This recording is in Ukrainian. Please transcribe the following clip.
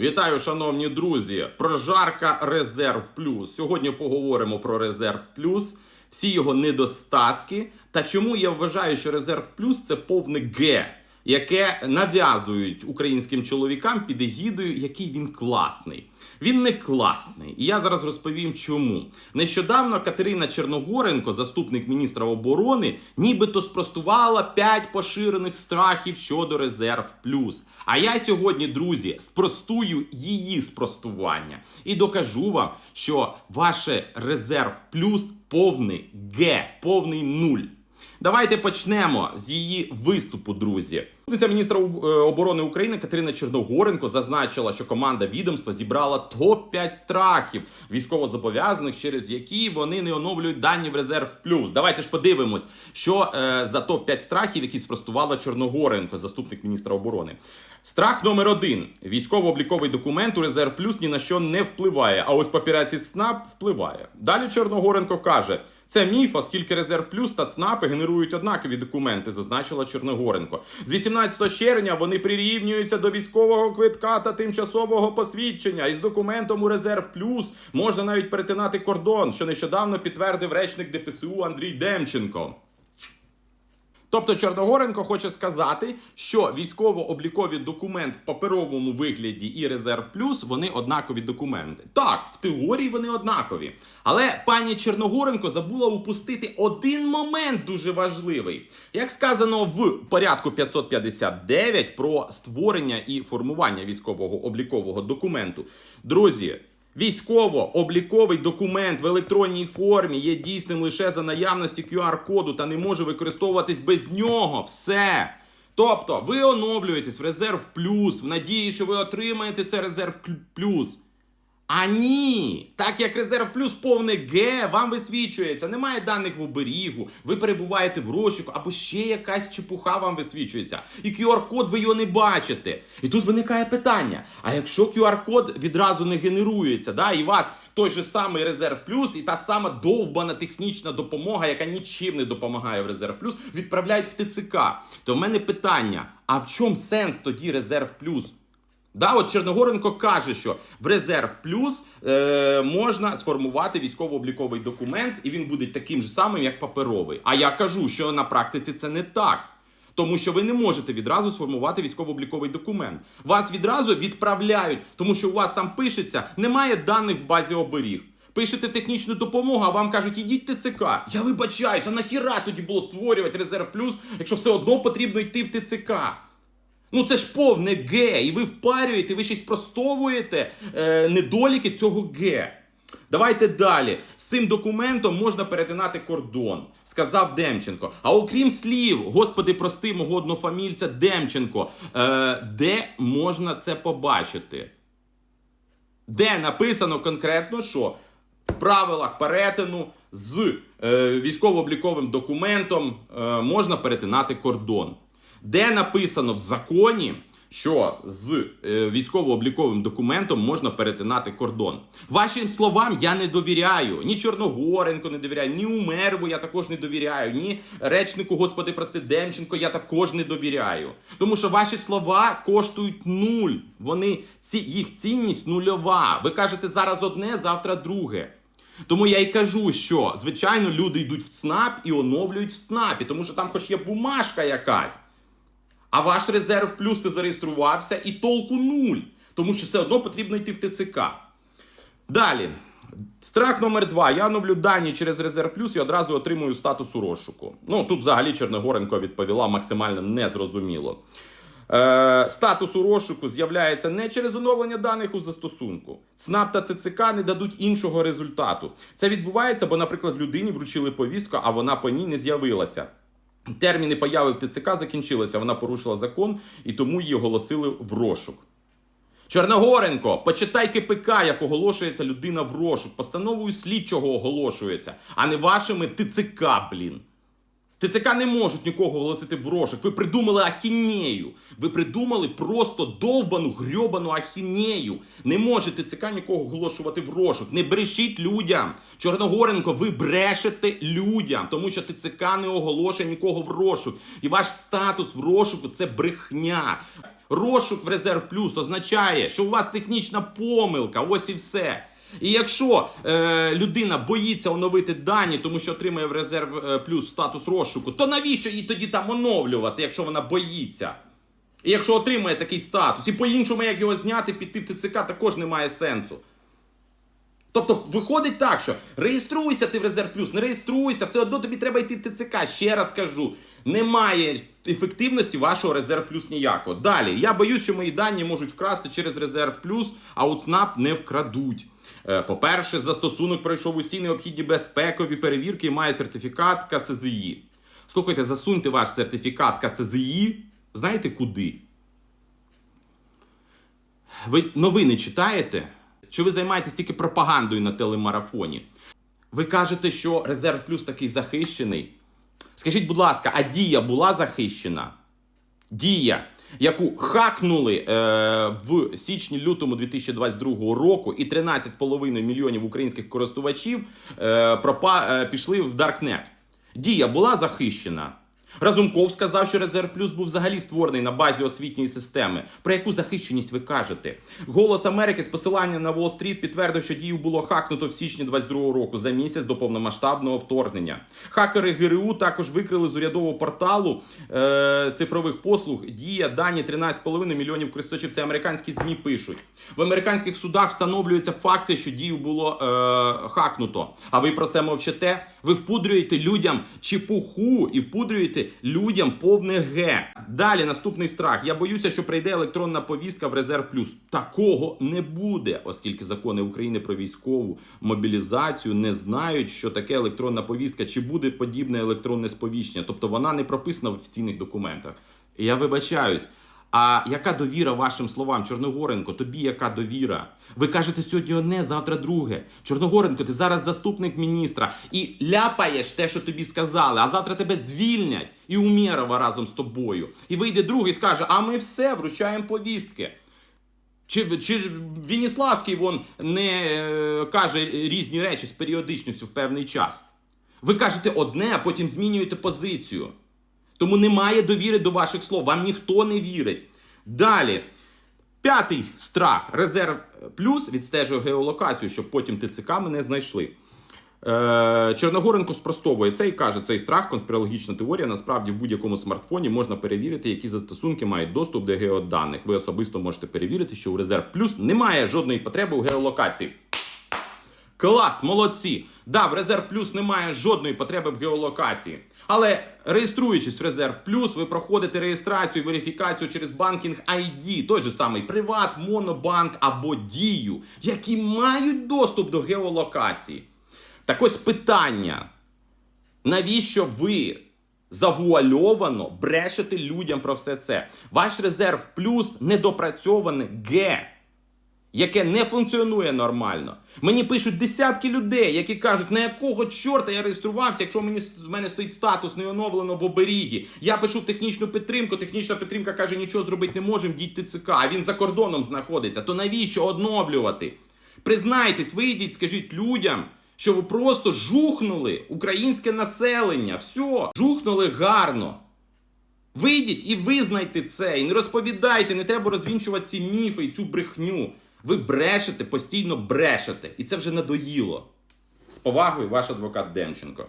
Вітаю, шановні друзі! Прожарка Резерв Плюс. Сьогодні поговоримо про Резерв Плюс, всі його недостатки та чому я вважаю, що Резерв Плюс це повне Г, яке нав'язують українським чоловікам під егідою, який він класний. Він не класний, і я зараз розповім, чому. Нещодавно Катерина Черногоренко, заступник міністра оборони, нібито спростувала 5 поширених страхів щодо резерв плюс. А я сьогодні, друзі, спростую її спростування і докажу вам, що ваше резерв плюс повний Г, повний нуль. Давайте почнемо з її виступу, друзі. Міністра е, оборони України Катерина Черногоренко зазначила, що команда відомства зібрала топ 5 страхів військовозобов'язаних, через які вони не оновлюють дані в резерв плюс. Давайте ж подивимось, що е, за топ 5 страхів, які спростувала Чорногоренко, заступник міністра оборони. Страх номер один: військово-обліковий документ у резерв плюс ні на що не впливає. А ось по операції СНАП впливає. Далі Чорногоренко каже. Це міф, оскільки резерв плюс та ЦНАПи генерують однакові документи, зазначила Чорногоренко. З 18 червня вони прирівнюються до військового квитка та тимчасового посвідчення. І з документом у резерв плюс можна навіть перетинати кордон, що нещодавно підтвердив речник ДПСУ Андрій Демченко. Тобто Чорногоренко хоче сказати, що військово-облікові документ в паперовому вигляді і резерв плюс вони однакові документи. Так, в теорії вони однакові. Але пані Чорногоренко забула упустити один момент дуже важливий. Як сказано в порядку 559 про створення і формування військового облікового документу. Друзі. Військово-обліковий документ в електронній формі є дійсним лише за наявності QR-коду та не може використовуватись без нього. Все. Тобто, ви оновлюєтесь в резерв плюс в надії, що ви отримаєте це резерв плюс. А ні, так як резерв плюс повне Г, вам висвічується, немає даних в оберігу, ви перебуваєте в розшуку, або ще якась чепуха вам висвічується. І QR-код ви його не бачите. І тут виникає питання: а якщо QR-код відразу не генерується, да, і вас той же самий резерв плюс, і та сама довбана технічна допомога, яка нічим не допомагає в резерв плюс, відправляють в ТЦК. То в мене питання: а в чому сенс тоді резерв плюс? Да, от Черногоренко каже, що в резерв плюс е, можна сформувати військово-обліковий документ, і він буде таким же самим, як паперовий. А я кажу, що на практиці це не так. Тому що ви не можете відразу сформувати військово-обліковий документ. Вас відразу відправляють, тому що у вас там пишеться, немає даних в базі оберіг. Пишете технічну допомогу, а вам кажуть, ідіть ТЦК. Я вибачаюсь, а нахіра тоді було створювати резерв плюс, якщо все одно потрібно йти в ТЦК. Ну це ж повне Г, і ви впарюєте, ви ще й спростовуєте е, недоліки цього Г. Давайте далі. З цим документом можна перетинати кордон, сказав Демченко. А окрім слів, господи, прости мого однофамільця Демченко, е, де можна це побачити? Де написано конкретно, що в правилах перетину з е, військово-обліковим документом е, можна перетинати кордон. Де написано в законі, що з е, військово-обліковим документом можна перетинати кордон. Вашим словам я не довіряю. Ні Чорногоренко не довіряю, ні Умерву я також не довіряю, ні речнику, господи, прости, Демченко я також не довіряю. Тому що ваші слова коштують нуль. Вони ці їх цінність нульова. Ви кажете зараз одне, завтра друге. Тому я й кажу, що звичайно люди йдуть в СНАП і оновлюють в СНАПі, тому що там хоч є бумажка якась. А ваш резерв плюс ти зареєструвався і толку нуль. Тому що все одно потрібно йти в ТЦК. Далі. Страх номер два. Я оновлю дані через резерв плюс і одразу отримую статус у розшуку. Ну тут взагалі Черногоренко відповіла максимально незрозуміло. Е, статус у розшуку з'являється не через оновлення даних у застосунку. ЦНАП та ЦЦК не дадуть іншого результату. Це відбувається, бо, наприклад, людині вручили повістку, а вона по ній не з'явилася. Терміни появи в ТЦК закінчилися, вона порушила закон і тому її оголосили в розшук. Чорногоренко, почитай КПК, як оголошується людина в розшук, постановою слідчого оголошується, а не вашими ТЦК, блін. ТЦК не можуть нікого оголосити в розшук. Ви придумали ахінею. Ви придумали просто довбану, грьобану ахінею. Не може ТЦК нікого оголошувати в розшук. Не брешіть людям. Чорногоренко, ви брешете людям, тому що ТЦК не оголошує нікого в розшук. І ваш статус в розшуку це брехня. Розшук в резерв плюс означає, що у вас технічна помилка, ось і все. І якщо е, людина боїться оновити дані, тому що отримає в резерв е, плюс статус розшуку, то навіщо її тоді там оновлювати, якщо вона боїться? І якщо отримає такий статус, і по-іншому, як його зняти, піти в ТЦК, також немає сенсу. Тобто виходить так, що реєструйся ти в резерв плюс, не реєструйся, все одно тобі треба йти в ТЦК. Ще раз кажу, немає ефективності вашого резерв плюс ніякого. Далі, я боюсь, що мої дані можуть вкрасти через резерв плюс, а от СНАП не вкрадуть. Е, По-перше, застосунок пройшов усі необхідні безпекові перевірки і має сертифікат КСЗІ. Слухайте, засуньте ваш сертифікат КСЗІ, знаєте куди? Ви новини читаєте? Чи ви займаєтесь тільки пропагандою на телемарафоні? Ви кажете, що резерв плюс такий захищений. Скажіть, будь ласка, а дія була захищена? Дія, яку хакнули е, в січні-лютому 2022 року, і 13,5 мільйонів українських користувачів е, пропа, е, пішли в Даркнет. Дія була захищена. Разумков сказав, що резерв плюс був взагалі створений на базі освітньої системи. Про яку захищеність ви кажете? Голос Америки з посиланням на Уолл-стріт підтвердив, що дію було хакнуто в січні 22 року за місяць до повномасштабного вторгнення. Хакери ГРУ також викрили з урядового порталу е, цифрових послуг дія дані 13,5 мільйонів користувачів. Це американські змі пишуть. В американських судах встановлюються факти, що дію було е, хакнуто. А ви про це мовчите? Ви впудрюєте людям чепуху і впудрюєте людям повне ге. Далі наступний страх. Я боюся, що прийде електронна повістка в резерв плюс. Такого не буде, оскільки закони України про військову мобілізацію не знають, що таке електронна повістка, чи буде подібне електронне сповіщення. Тобто вона не прописана в офіційних документах. Я вибачаюсь. А яка довіра вашим словам, Чорногоренко? Тобі яка довіра? Ви кажете сьогодні одне, завтра друге. Чорногоренко, ти зараз заступник міністра і ляпаєш те, що тобі сказали, а завтра тебе звільнять і Умєрова разом з тобою. І вийде другий і скаже: А ми все вручаємо повістки. Чи, чи Вініславський вон не е, каже різні речі з періодичністю в певний час? Ви кажете одне, а потім змінюєте позицію. Тому немає довіри до ваших слов. Вам ніхто не вірить. Далі. П'ятий страх. Резерв плюс відстежує геолокацію, щоб потім ТЦК мене знайшли. Е, Чорногоренко спростовує це і каже, цей страх, конспірологічна теорія. Насправді в будь-якому смартфоні можна перевірити, які застосунки мають доступ до геоданих. Ви особисто можете перевірити, що у резерв плюс немає жодної потреби у геолокації. Клас, молодці! Да, в резерв плюс немає жодної потреби в геолокації. Але реєструючись в резерв плюс, ви проходите реєстрацію, верифікацію через банкінг ID, той же самий Приват, Монобанк або Дію, які мають доступ до геолокації. Так ось питання: навіщо ви завуальовано брешете людям про все це? Ваш резерв плюс недопрацьоване Г яке не функціонує нормально. Мені пишуть десятки людей, які кажуть, на якого чорта я реєструвався, якщо мені в мене стоїть статус не оновлено в оберігі. Я пишу технічну підтримку. Технічна підтримка каже, нічого зробити не можемо, діть ТЦК, а він за кордоном знаходиться. То навіщо оновлювати? Признайтесь, вийдіть, скажіть людям. Що ви просто жухнули українське населення. Все, жухнули гарно. Вийдіть і визнайте це, і не розповідайте, не треба розвінчувати ці міфи і цю брехню. Ви брешете, постійно брешете, і це вже надоїло. З повагою, ваш адвокат Демченко.